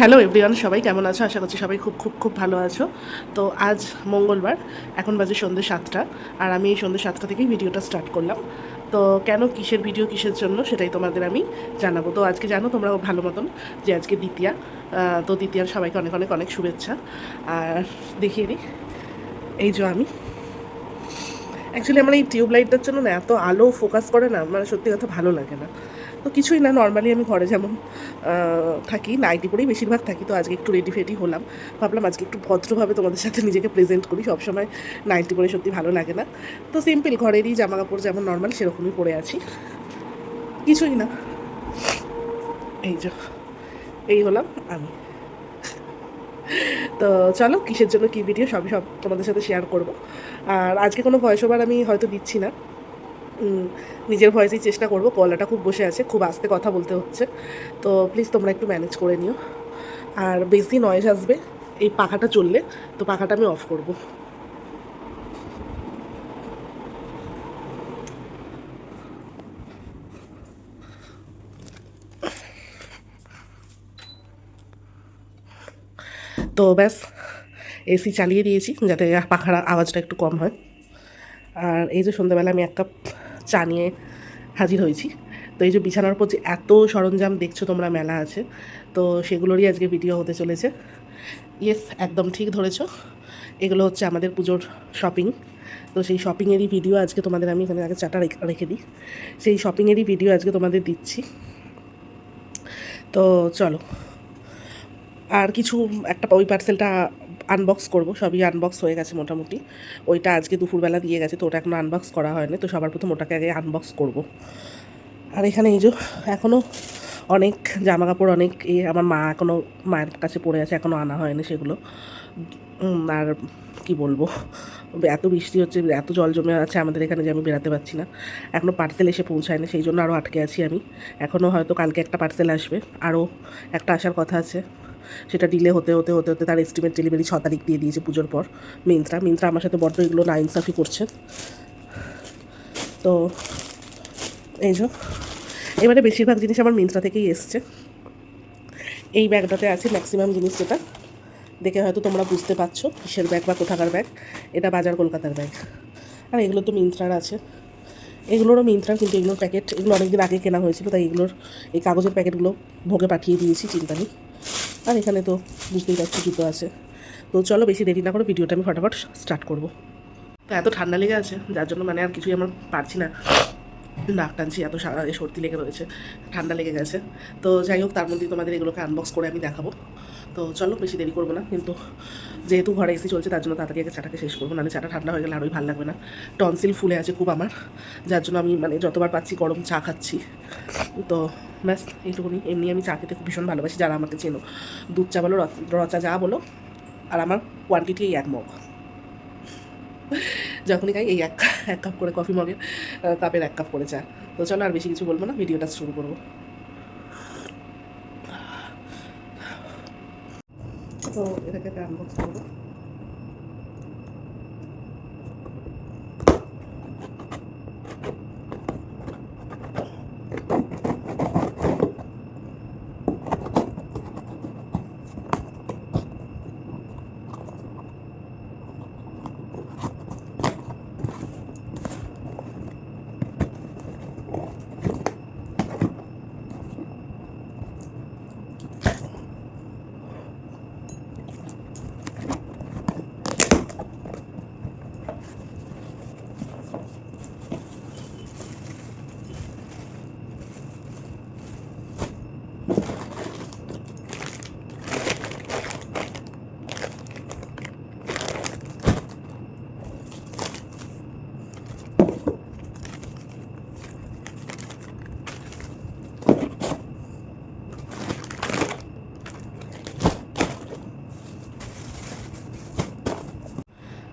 Hello everyone সবাই কেমন আছো? আশা করছি সবাই খুব খুব খুব ভালো আছো। তো আজ মঙ্গলবার, এখন বাজে সন্ধ্যে সাতটা, আর আমি এই সন্ধ্যে সাতটা থেকেই ভিডিওটা স্টার্ট করলাম। তো কেন কিসের ভিডিও কিসের জন্য, সেটাই তোমাদের আমি জানাব। তো আজকে জানো তোমরা ভালো মতন যে আজকে দ্বিতীয়া তো দ্বিতীয়ার সবাইকে অনেক অনেক অনেক শুভেচ্ছা। আর দেখিয়ে দিই এই যে আমি। অ্যাকচুয়ালি আমার এই টিউবলাইটটার জন্য না এত আলো ফোকাস করে না মানে সত্যি কথা ভালো লাগে না। তো কিছুই না নর্মালি আমি ঘরে যেমন থাকি নাইটি পরেই বেশিরভাগ থাকি, তো আজকে একটু রেডি ফেডি হলাম। ভাবলাম আজকে একটু ভদ্রভাবে তোমাদের সাথে নিজেকে প্রেজেন্ট করি, সবসময় নাইটি পরে সত্যি ভালো লাগে না। তো সিম্পল ঘরেরই জামা কাপড় যেমন নর্মাল সেরকমই পরে আছি। কিছুই না। এই যে, এই হলাম আমি। তো চলো, কিসের জন্য কী ভিডিও সবই সব তোমাদের সাথে শেয়ার করব। আর আজকে কোনো ভয়েস ওভার আমি হয়তো দিচ্ছি না। নিজের ভয়েসেই চেষ্টা করব। গলাটা খুব বসে আছে, খুব আস্তে কথা বলতে হচ্ছে। তো প্লিজ তোমরা একটু ম্যানেজ করে নিও। আর বেশি নয়েজ আসবে, এই পাখাটা চললে, তো পাখাটা আমি অফ করব। তো ব্যাস এসি চালিয়ে দিয়েছি, যাতে পাখার আওয়াজটা একটু কম হয়। আর এই যে সন্ধ্যাবেলা আমি এক কাপ চা নিয়ে হাজির হয়েছি। তো এই যে বিছানার উপর যে এত সরঞ্জাম দেখছ তোমরা মেলা আছে, তো সেগুলোরই আজকে ভিডিও হতে চলেছে। ইয়েস একদম ঠিক ধরেছো। এগুলো হচ্ছে আমাদের পুজোর শপিং তো সেই শপিংয়েরই ভিডিও আজকে তোমাদের আমি এখানে আগে চাটা রেখে- রেখে দিই। সেই শপিংয়েরই ভিডিও আজকে তোমাদের দিচ্ছি। তো চলো। আর কিছু, একটা ওই পার্সেলটা আনবক্স করব, সবই আনবক্স হয়ে গেছে মোটামুটি। ওইটা আজকে দুপুরবেলা দিয়ে গেছে, তো ওটা এখনও আনবক্স করা হয়নি, তো সবার প্রথম ওটাকে আগে আনবক্স করব। আর এখানে এই যে এখনও অনেক জামা কাপড় অনেক এ, আমার মা এখনও মায়ের কাছে পড়ে আছে এখনও আনা হয়নি সেগুলো। আর কি বলব, এত বৃষ্টি হচ্ছে, এত জল জমে আছে আমাদের এখানে যে আমি বেরাতে পারছি না। এখনও পার্সেল এসে পৌঁছায়নি, সেই জন্য আরও আটকে আছি আমি। এখনও হয়তো কালকে একটা পার্সেল আসবে আরও একটা আসার কথা আছে। সেটা ডিলে হতে হতে হতে হতে তার এস্টিমেট ডেলিভারি ছ তারিখ দিয়ে দিয়েছে পুজোর পর মিন্ত্রা। মিন্ত্রা আমার সাথে বড্ড এগুলো না ইনসাফি করছে। তো এই যে, এবারে বেশিরভাগ জিনিস আমার মিন্ত্রা থেকেই এসছে। এই ব্যাগটাতে আছে ম্যাক্সিমাম জিনিস যেটা। দেখে হয়তো তোমরা বুঝতে পারছ, কিসের ব্যাগ বা কোথাকার ব্যাগ। এটা বাজার কলকাতার ব্যাগ। আর এগুলো তো মিন্ত্রার আছে। এগুলোরও মিন্ত্রার, কিন্তু এগুলোর প্যাকেট এগুলো অনেকদিন আগে কেনা হয়েছিল, তাই এগুলোর, এই কাগজের প্যাকেটগুলো ভোগে পাঠিয়ে দিয়েছি, চিন্তা নেই। আর এখানে তো বুঝতেই পারছি জুতো আছে। তো চলো বেশি দেরি না করে ভিডিওটা আমি ফটাফট স্টার্ট করব। তো এত ঠান্ডা লেগে আছে, যার জন্য মানে আর কিছুই আমার পারছি না। নাক টানছি, এত সর্দি লেগে রয়েছে, ঠান্ডা লেগে গেছে। তো যাই হোক, তার মধ্যেই তোমাদের এগুলোকে আনবক্স করে আমি দেখাবো। তো চলো, বেশি দেরি করব না, কিন্তু যেহেতু ঘরে এসি চলছে, তার জন্য তাড়াতাড়ি আগে চাটাকে শেষ করব, নাহলে চাটা ঠান্ডা হয়ে গেলে আরোই ভালো লাগবে না। টনসিল ফুলে আছে খুব আমার, যার জন্য আমি মানে যতবার পাচ্ছি গরম চা খাচ্ছি। তো ব্যাস, এইটুকুনি। এমনি আমি চা খেতে খুব ভীষণ ভালোবাসি, যারা আমাকে চেনো। দুধ চা বলো রচা যা বলো, আর আমার কোয়ান্টিটি এই এক মগ। যখনই খাই, এই এক এক কাপ করে কফি মগে কাপের এক কাপ করে চা। তো চলো, আর বেশি কিছু বলব না, ভিডিওটা শুরু করব। তো এটাকে আনবক্স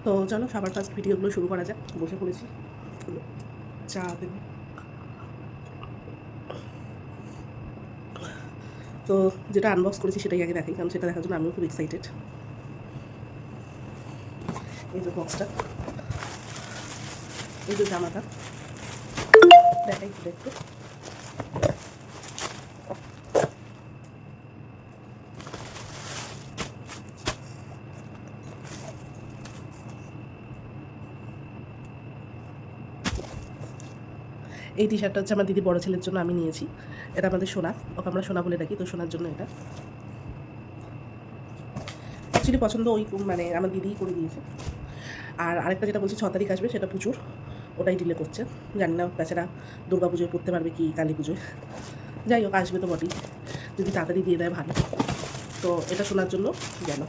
তো চলো, সবার ফার্স্ট ভিডিওগুলো শুরু করা যাক। বসে পড়েছি। চা দেবো। তো যেটা আনবক্স করেছি সেটাই আগে দেখাই কারণ সেটা দেখার জন্য আমিও খুব এক্সাইটেড এই যে বক্সটা এই যে জামাটা। দেখাই একটু এই টি শার্টটা হচ্ছে আমার দিদি বড় ছেলের জন্য আমি নিয়েছি। এটা আমাদের সোনা। ওকে আমরা সোনা বলে ডাকি, তো সোনার জন্য এটা। অ্যাকচুয়ালি পছন্দ ওই মানে আমার দিদিই করে দিয়েছে। আর আরেকটা যেটা বলছি, ছ তারিখ আসবে, সেটা প্রচুর ওটাই ডিলে করছে। জানি না, বেচারা দুর্গা পুজোয় পড়তে পারবে কি কালী পুজোয়। যাই হোক, আসবে তো বটেই। যদি তাড়াতাড়ি দিয়ে দেয়, ভালো। তো এটা শোনার জন্য গেল।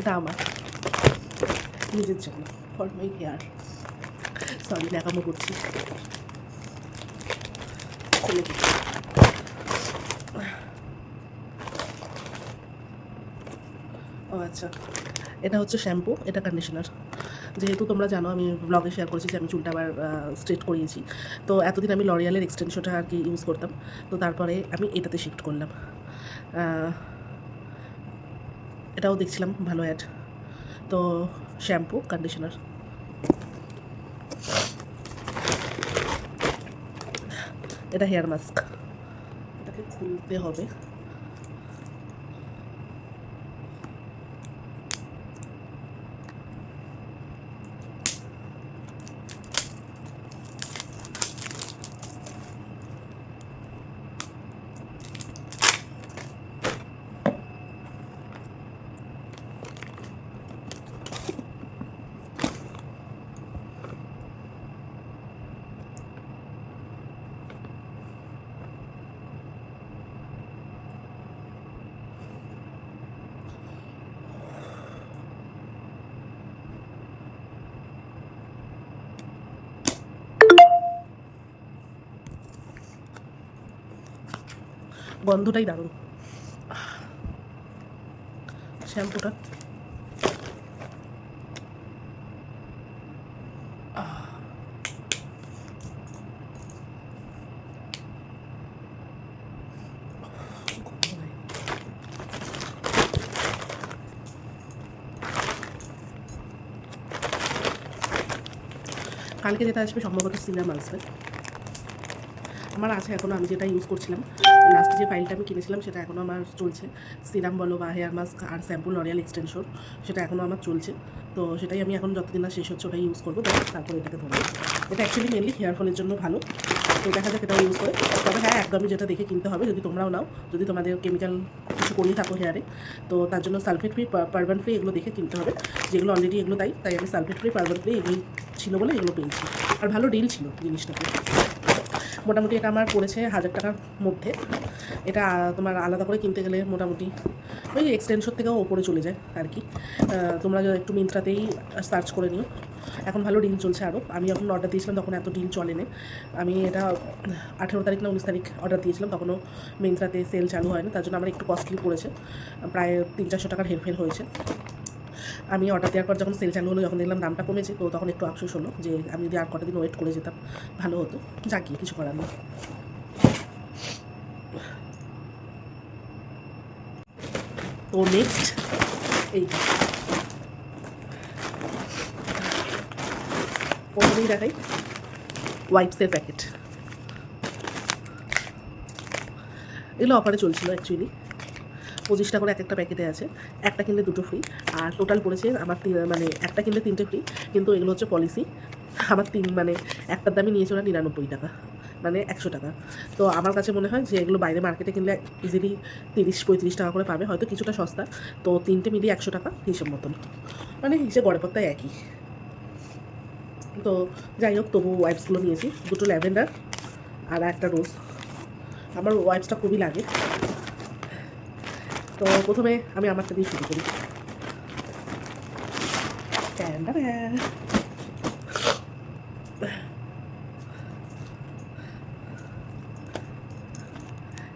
এটা আমার। নিজের জন্য ফর মাই হেয়ার সরি ন্যাকামো করছি। খুলে। ও আচ্ছা এটা হচ্ছে শ্যাম্পু, এটা কন্ডিশনার যেহেতু তোমরা জানো, আমি ব্লগে শেয়ার করেছি যে আমি চুলটা আবার স্ট্রেট করিয়েছি। তো এতদিন আমি লরিয়ালের এক্সটেনশনটা আর কি ইউজ করতাম। তো তারপরে আমি এটাতে শিফট করলাম। এটাও দেখছিলাম, ভালো অ্যাড তো শ্যাম্পু কন্ডিশনার এটা হেয়ার মাস্ক এটাকে খুলতে হবে। গন্ধটাই দারুণ। শ্যাম্পুটা। কালকে যেটা আসবে সম্ভবত সিনেমা আসবে। আমার আছে এখনও আমি যেটা ইউজ করছিলাম। লাস্ট যে ফাইলটা আমি কিনেছিলাম, সেটা এখনও আমার চলছে। সিরাম বলো বা হেয়ার মাস্ক আর শ্যাম্পু লরিয়াল এক্সটেনশন সেটা এখনও আমার চলছে। তো সেটাই আমি এখন যতদিন না শেষ হচ্ছে, ওটাই ইউজ করব। তারপর এটাকে ধরবো। এটা অ্যাকচুয়ালি মেনলি হেয়ার ফলের জন্য ভালো। তো দেখা যাক এটাও ইউজ করে। তবে হ্যাঁ একদমই যেটা দেখে কিনতে হবে, যদি তোমরাও নাও, যদি তোমাদের কেমিক্যাল কিছু করিয়ে থাকো হেয়ারে তো তার জন্য সালফেট ফ্রি পারবান ফ্রি এগুলো দেখে কিনতে হবে। যেগুলো অলরেডি এগুলো তাই তাই আমি সালফেট ফ্রি পারবান ফ্রি এগুলোই ছিল বলে এগুলো পেয়েছি। আর ভালো ডিল ছিল জিনিসটাতে। মোটামুটি এটা আমার পড়েছে হাজার টাকার মধ্যে। এটা তোমার আলাদা করে কিনতে গেলে মোটামুটি ওই এক্সটেনশন থেকেও ওপরে চলে যায় আর কি। তোমরা একটু মিন্ত্রাতেই সার্চ করে নিও। এখন ভালো ডিল চলছে আরও আমি যখন অর্ডার দিয়েছিলাম তখন এত ডিল চলে না। আমি এটা আঠেরো তারিখ না উনিশ তারিখ অর্ডার দিয়েছিলাম। তখনও মিন্ত্রাতে সেল চালু হয়নি। তার জন্য আমার একটু কস্টলি পড়েছে। প্রায় তিন চারশো টাকার হেরফের হয়েছে। আমি অর্ডার দেওয়ার পর যখন সেল চালু হলো, যখন দেখলাম দামটা কমেছে, তো তখন একটু আফসোস হলো যে আমি যদি আর কটা দিন ওয়েট করে যেতাম, ভালো হতো। যা যাকি কিছু করার নেই। তো নেক্সট এইটা। প্রথমেই দেখাই ওয়াইপসের প্যাকেট এগুলো অফারে চলছিল অ্যাকচুয়ালি পঁচিশটা করে এক একটা প্যাকেটে আছে। একটা কিনলে দুটো ফ্রি আর টোটাল পড়েছে আমার মানে একটা কিনলে তিনটে ফ্রি কিন্তু এগুলো হচ্ছে পলিসি আমার তিন মানে একটার দামই নিয়েছে ওরা নিরানব্বই টাকা। মানে একশো টাকা। তো আমার কাছে মনে হয় যে এগুলো বাইরে মার্কেটে কিনলে ইজিলি তিরিশ, পঁয়ত্রিশ টাকা করে পাবে। হয়তো কিছুটা সস্তা। তো তিনটে মিলিয়ে একশো টাকা হিসেব মতন। মানে হিসেব গড়ে পড়তায় একই। তো যাই হোক তবু ওয়াইপসগুলো নিয়েছি। দুটো ল্যাভেন্ডার আর একটা রোজ আমার ওয়াইপসটা খুবই লাগে। তো প্রথমে আমি আমারটা দিয়ে শুরু করি।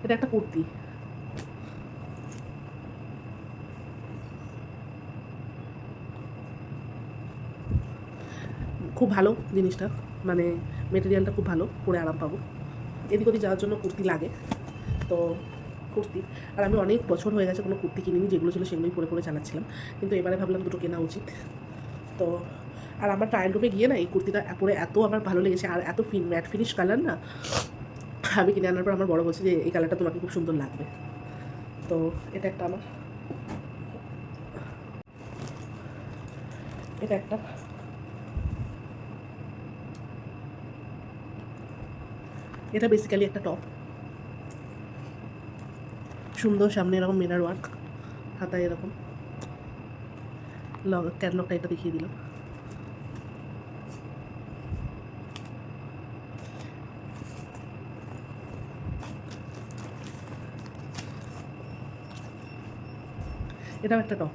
এটা একটা কুর্তি। খুব ভালো জিনিসটা। মানে মেটেরিয়ালটা খুব ভালো, পরে আরাম পাবো। এদিক ওদিক যাওয়ার জন্য কুর্তি লাগে। তো কুর্তি। আর আমি অনেক বছর হয়ে গেছে কোনো কুর্তি কিনিনি, যেগুলো ছিল সেগুলোই পরে পরে চালাচ্ছিলাম কিন্তু এবারে ভাবলাম দুটো কেনা উচিত। তো আর আমার ট্রায়াল রুমে গিয়ে না এই কুর্তিটা পরে এত আমার ভালো লেগেছে, আর এত ফিন ম্যাট ফিনিশ কালার না, আমি কিনে আনার পর আমার বড় বলছে যে, এই কালারটা তোমাকে খুব সুন্দর লাগবে। তো এটা একটা আমার এটা একটা। এটা বেসিক্যালি একটা টপ সুন্দর সামনে এরকম মিরার ওয়ার্ক হাতায় এরকম। লগ ক্যাটলগটা এটা দেখিয়ে দিলাম এটাও একটা টপ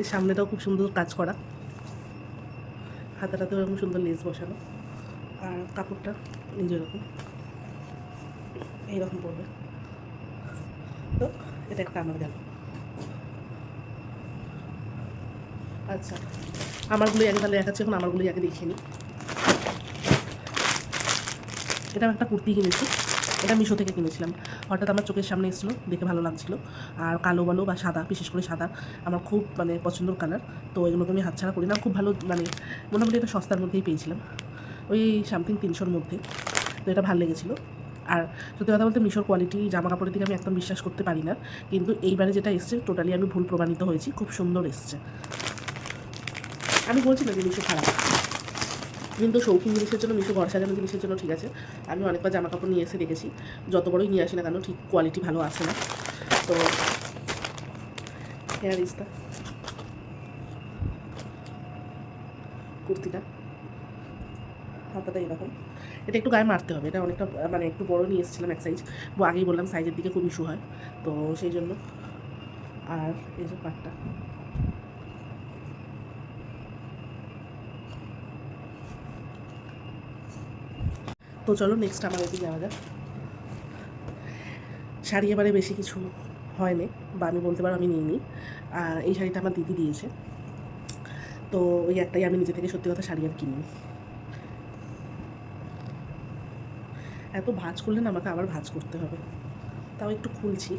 এর সামনেটাও খুব সুন্দর কাজ করা। হাতাটাতেও এরকম সুন্দর লেস বসানো। আর কাপড়টা নিজের রকম এইরকম পড়বে তো এটা একটা আমার গেল। আচ্ছা আমারগুলোই আগে তাহলে দেখাচ্ছি, এখন আমারগুলোই আগে দেখিয়ে নিই। এটা একটা কুর্তি কিনেছি, এটা মিশো থেকে কিনেছিলাম। হঠাৎ আমার চোখের সামনে এসেছিল, দেখে ভালো লাগছিল। আর কালো বালো বা সাদা, বিশেষ করে সাদা, আমার খুব মানে পছন্দের কালার। তো এগুলোকে আমি হাতছাড়া করি না, খুব ভালো মানে মোটামুটি এটা সস্তার মধ্যেই পেয়েছিলাম। ওই সামথিং তিনশোর মধ্যে। তো এটা ভালো লেগেছিলো। আর সত্যি কথা বলতে মিশোর কোয়ালিটি জামা কাপড়ের দিকে আমি একদম বিশ্বাস করতে পারি না। কিন্তু এইবারে যেটা এসছে টোটালি আমি ভুল প্রমাণিত হয়েছি। খুব সুন্দর এসছে। আমি বলছি না যে মিশো খারাপ। কিন্তু শৌখিন জিনিসের জন্য, মিশো ঘর সাজানো জিনিসের জন্য ঠিক আছে। আমি অনেকবার জামা কাপড় নিয়ে এসে দেখেছি। যত বড়ই নিয়ে আসি না কেন, ঠিক কোয়ালিটি ভালো আসে না। তো হেয়ার ইজ কুর্তিটা। হাতাটা এরকম। এটা একটু গায়ে মারতে হবে, এটা অনেকটা মানে একটু বড় নিয়ে এসেছিলাম এক সাইজ আগেই বললাম সাইজের দিকে খুব ইস্যু হয়, তো সেই জন্য আর এই যে পাটটা। তো চলো নেক্সট আমার এতে যাওয়া যাক। শাড়ি এবারে বেশি কিছু হয়নি, বা আমি বলতে পারো আমি নিইনি। আর এই শাড়িটা আমার দিদি দিয়েছে, তো ওই একটাই আমি নিজে থেকে সত্যি কথা শাড়ি আর কিনি এত ভাজ করলে না আমাকে আবার ভাজ করতে হবে। তাও একটু খুলছি।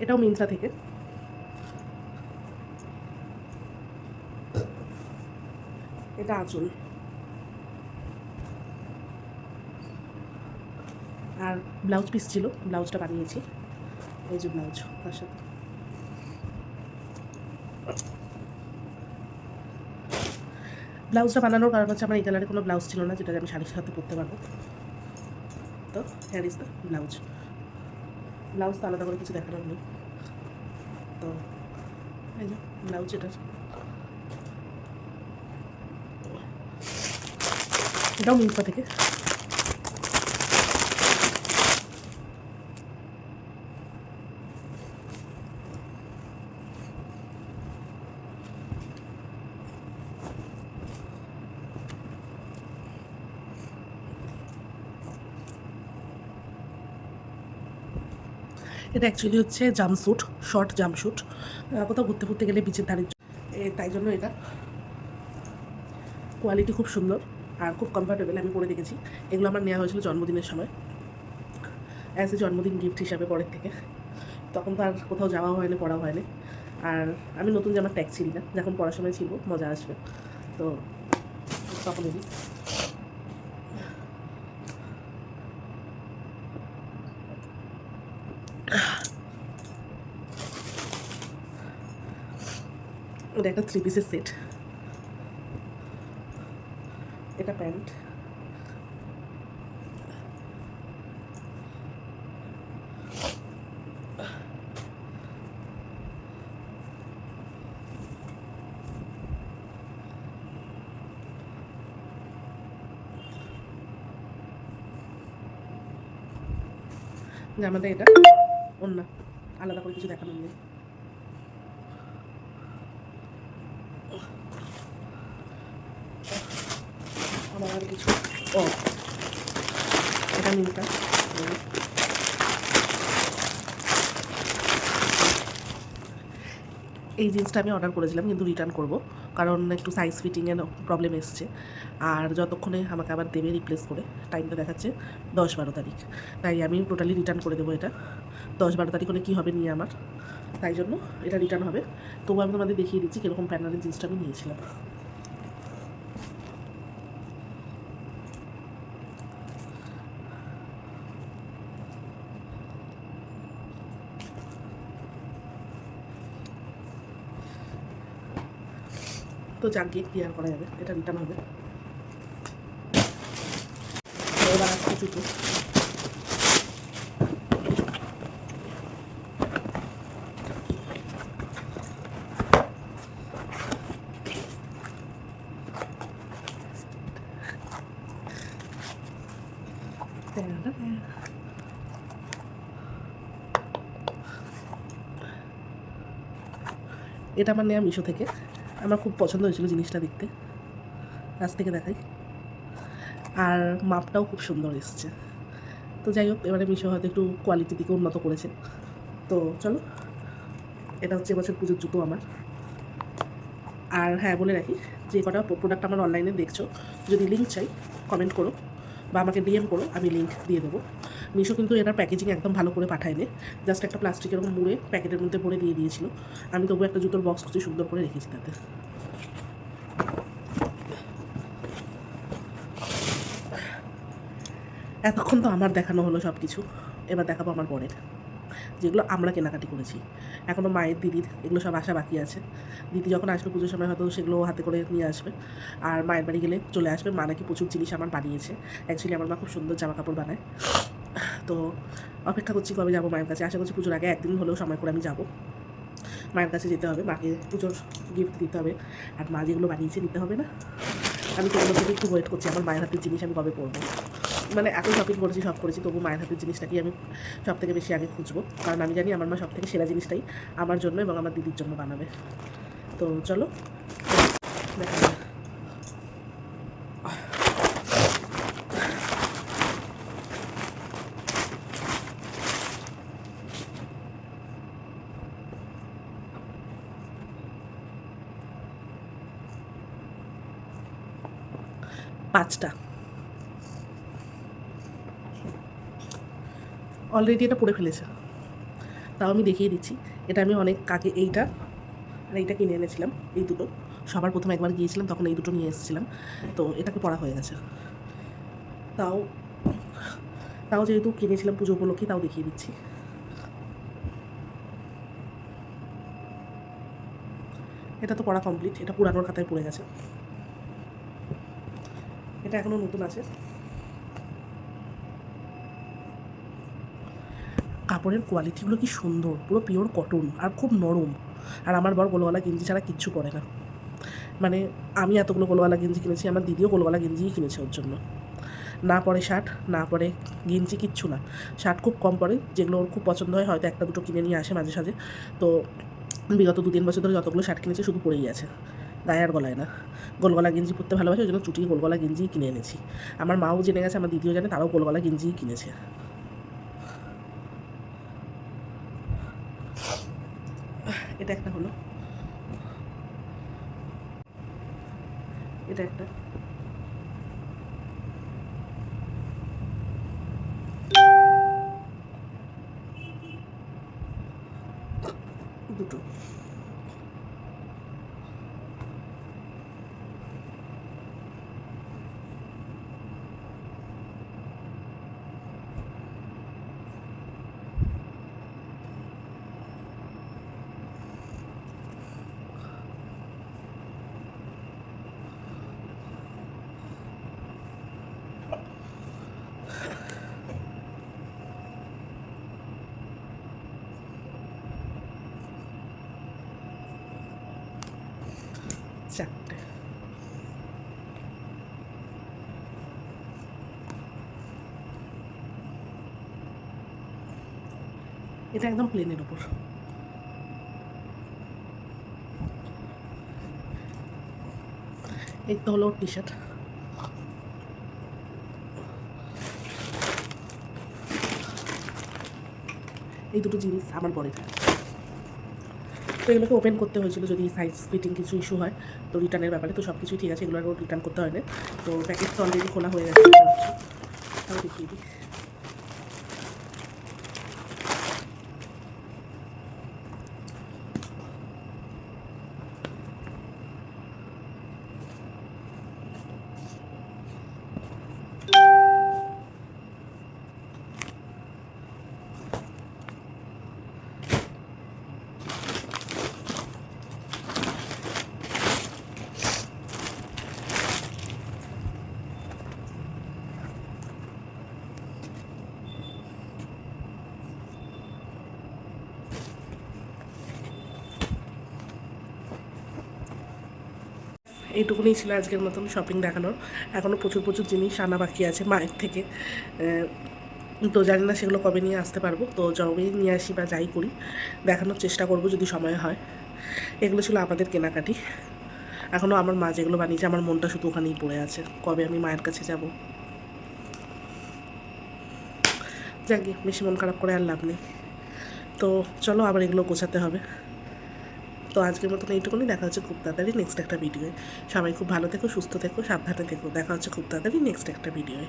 এটাও মিন্ত্রা থেকে। এটা আঁচল। আর ব্লাউজ পিস ছিল, ব্লাউজটা বানিয়েছি। এই যে ব্লাউজ, তার সাথে। ব্লাউজটা বানানোর কারণ হচ্ছে আমার এই কালারে কোনো ব্লাউজ ছিল না যেটা আমি শাড়ির সাথে পরতে পারব। তো হ্যার ইজ দ্য ব্লাউজ। ব্লাউজ তো আলাদা করে কিছু দেখানোর নেই। তো, এই যে ব্লাউজ এটার। এটাও মিন্ত্রা থেকে। এটা অ্যাকচুয়ালি হচ্ছে জামস্যুট শর্ট জামস্যুট কোথাও ঘুরতে ফুরতে গেলে বিচের ধারে তাই জন্য এটা। কোয়ালিটি খুব সুন্দর আর খুব কমফর্টেবল আমি পরে দেখেছি। এগুলো আমার নেওয়া হয়েছিল জন্মদিনের সময়। অ্যাজ এ জন্মদিন গিফট হিসাবে পরের থেকে। তখন তো আর কোথাও যাওয়া হয় হয়নি পড়া হয়নি। আর আমি নতুন জামার ট্যাগ ছিলি না, যখন পড়ার সময় ছিল মজা আসবে। তো, তখন এটা একটা থ্রি পিসের সেট এটা প্যান্ট জামাটা এটা অন্য, আলাদা করে কিছু দেখানোর নেই। আমার কিছু, ও, এটা মিন্টা এই জিন্সটা আমি অর্ডার করেছিলাম, কিন্তু রিটার্ন করব, কারণ একটু সাইজ ফিটিংয়ের প্রবলেম এসছে। আর যতক্ষণে আমাকে আবার দেবে রিপ্লেস করে টাইমটা দেখাচ্ছে দশ বারো তারিখ। তাই আমি টোটালি রিটার্ন করে দেবো এটা। দশ বারো তারিখ হলে কী হবে নিয়ে আমার? তাই জন্য এটা রিটার্ন হবে। তবু আমি তোমাদের দেখিয়ে দিচ্ছি কীরকম প্যানারের জিন্সটা আমি নিয়েছিলাম। তো যাক গিয়ে ক্লিয়ার করা যাবে, এটা রিটার্ন হবে। এবার আসছে এটা আমার নেওয়া মিশো থেকে। আমার খুব পছন্দ হয়েছিল জিনিসটা দেখতে। কাছ থেকে দেখাই। আর মাপটাও খুব সুন্দর এসছে। তো যাই হোক, এবারে মিশো হয়তো একটু কোয়ালিটির দিকে উন্নত করেছে। তো চলো, এটা হচ্ছে এবছর পুজোর জুতো আমার। আর হ্যাঁ বলে রাখি যে কটা প্রোডাক্ট আমার অনলাইনে দেখছ, যদি লিঙ্ক চাই কমেন্ট করো বা আমাকে ডিএম করো, আমি লিঙ্ক দিয়ে দেবো। মিশো কিন্তু এটার প্যাকেজিং একদম ভালো করে পাঠায়নি। জাস্ট একটা প্লাস্টিকের এরকম মুড়ে প্যাকেটের মধ্যে ভরে দিয়ে দিয়েছিল। আমি তবু একটা জুতোর বক্স খুঁজে সুন্দর করে রেখেছি তাতে। এতক্ষণ তো আমার দেখানো হলো সব কিছু এবার দেখাবো আমার পরের যেগুলো আমরা কেনাকাটি করেছি। এখনও মায়ের দিদির, এগুলো সব আসা বাকি আছে। দিদি যখন আসবে পুজোর সময় হয়তো সেগুলো হাতে করে নিয়ে আসবে। আর মায়ের বাড়ি গেলে চলে আসবে। মা নাকি প্রচুর জিনিস আমার বানিয়েছে। অ্যাকচুয়ালি আমার মা খুব সুন্দর জামা কাপড় বানায়। তো অপেক্ষা করছি কবে যাব মায়ের কাছে। আশা করছি পুজোর আগে একদিন হলেও সময় করে আমি যাব। মায়ের কাছে যেতে হবে, মাকে পুজোর গিফট দিতে হবে। আর মা যেগুলো বানিয়েছে দিতে হবে না। আমি তো থেকে একটু ওয়েট করছি, আমার মায়ের হাতের জিনিস আমি কবে পরবো। মানে এত শপিং করেছি সব করেছি তবু মায়ের হাতের জিনিসটাকেই আমি সব থেকে বেশি আগে খুঁজবো। কারণ আমি জানি আমার মা সব থেকে সেরা জিনিসটাই আমার জন্য এবং আমার দিদির জন্য বানাবে। তো চলো, দেখা যাক। পাঁচটা। অলরেডি এটা পড়ে ফেলেছে। তাও আমি দেখিয়ে দিচ্ছি। এটা আমি অনেক কাকে এইটা আর এইটা কিনে এনেছিলাম, এই দুটো। সবার প্রথমে একবার গিয়েছিলাম, তখন এই দুটো নিয়ে এসেছিলাম। তো এটাকে পড়া হয়ে গেছে। তাও তাও যেহেতু কিনেছিলাম পুজো উপলক্ষে, তাও দেখিয়ে দিচ্ছি। এটা তো পড়া কমপ্লিট এটা পুরানোর খাতায় পড়ে গেছে। এটা এখনও নতুন আছে। কাপড়ের কোয়ালিটিগুলো কি সুন্দর, পুরো পিওর কটন আর খুব নরম। আর আমার বর গোলওয়ালা গেঞ্জি ছাড়া কিচ্ছু পরে না। মানে আমি এতগুলো গোলওয়ালা গেঞ্জি কিনেছি, আমার দিদিও গোলওয়ালা গেঞ্জিই কিনেছে ওর জন্য। না পরে শার্ট, না পরে গেঞ্জি, কিচ্ছু না। শার্ট খুব কম পরে, যেগুলো ওর খুব পছন্দ হয়, হয়তো একটা দুটো কিনে নিয়ে আসে মাঝে সাঝে। তো বিগত দু তিন বছর ধরে যতগুলো শার্ট কিনেছে, শুধু পরেই আছে। গায়ে আর গলায় না। গোলগলা গেঞ্জি পরতে ভালোবাসে, ওই জন্য চুটিয়ে গোলগলা গেঞ্জিই কিনে এনেছি। আমার মাও জেনে গেছে, আমার দিদিও জানে, তারাও গোলগলা গেঞ্জিই কিনেছে। এটা একটা হলো। এটা একটা। দুটো। এটা একদম প্লেনের উপর। এই তো হলো টি শার্ট এই দুটো জিনিস আমার পরে। তো এগুলোকে ওপেন করতে হয়েছিল যদি সাইজ ফিটিং কিছু ইস্যু হয়, তো রিটার্নের ব্যাপারে। তো সব কিছুই ঠিক আছে, এগুলো রিটার্ন করতে হয় না তো প্যাকেট তো অলরেডি খোলা হয়ে গেছে। দেখিয়ে দিই। এইটুকুনি ছিল আজকের মতন শপিং দেখানোর। এখনও প্রচুর প্রচুর জিনিস আনা বাকি আছে মায়ের থেকে। তো জানি না সেগুলো কবে নিয়ে আসতে পারব। তো যবেই নিয়ে আসি বা যাই করি, দেখানোর চেষ্টা করব যদি সময় হয়। এগুলো ছিল আমাদের কেনাকাটি। এখনও আমার মা যেগুলো বানিয়েছে, আমার মনটা শুধু ওখানেই পড়ে আছে। কবে আমি মায়ের কাছে যাব? যাকে বেশি মন খারাপ করে আর লাভ নেই। তো চলো আবার এগুলো গোছাতে হবে। তো আজকের মতন এইটুকুনি। দেখা হচ্ছে খুব তাড়াতাড়ি নেক্সট একটা ভিডিওয়ে সবাই খুব ভালো থেকো, সুস্থ থেকো, সাবধানে থেকো। দেখা হচ্ছে খুব তাড়াতাড়ি নেক্সট একটা ভিডিওয়ে